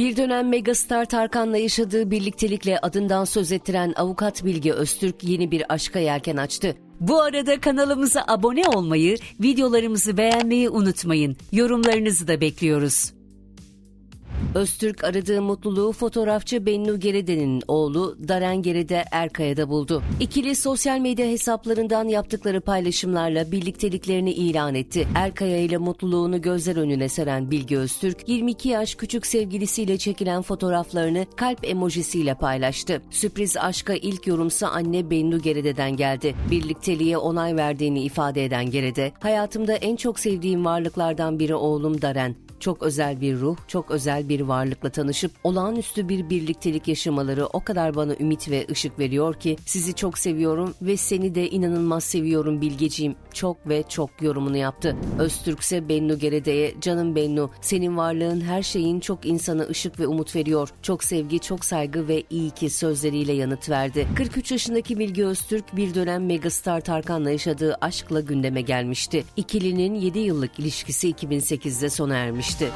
Bir dönem megastar Tarkan'la yaşadığı birliktelikle adından söz ettiren avukat Bilge Öztürk yeni bir aşka yelken açtı. Bu arada kanalımıza abone olmayı, videolarımızı beğenmeyi unutmayın. Yorumlarınızı da bekliyoruz. Öztürk aradığı mutluluğu fotoğrafçı Bennu Geride'nin oğlu Daren Geride Erkaya'da buldu. İkili sosyal medya hesaplarından yaptıkları paylaşımlarla birlikteliklerini ilan etti. Erkaya ile mutluluğunu gözler önüne seren Bilge Öztürk, 22 yaş küçük sevgilisiyle çekilen fotoğraflarını kalp emojisiyle paylaştı. Sürpriz aşka ilk yorumsa anne Bennu Geride'den geldi. Birlikteliğe onay verdiğini ifade eden Geride, hayatımda en çok sevdiğim varlıklardan biri oğlum Daren. Çok özel bir ruh, çok özel bir varlıkla tanışıp olağanüstü bir birliktelik yaşamaları o kadar bana ümit ve ışık veriyor ki sizi çok seviyorum ve seni de inanılmaz seviyorum Bilgeciğim. Çok ve çok yorumunu yaptı. Öztürk ise Bennu Gerede'ye canım Bennu senin varlığın her şeyin çok insana ışık ve umut veriyor. Çok sevgi, çok saygı ve iyi ki sözleriyle yanıt verdi. 43 yaşındaki Bilge Öztürk bir dönem megastar Tarkan'la yaşadığı aşkla gündeme gelmişti. İkilinin 7 yıllık ilişkisi 2008'de sona ermişti.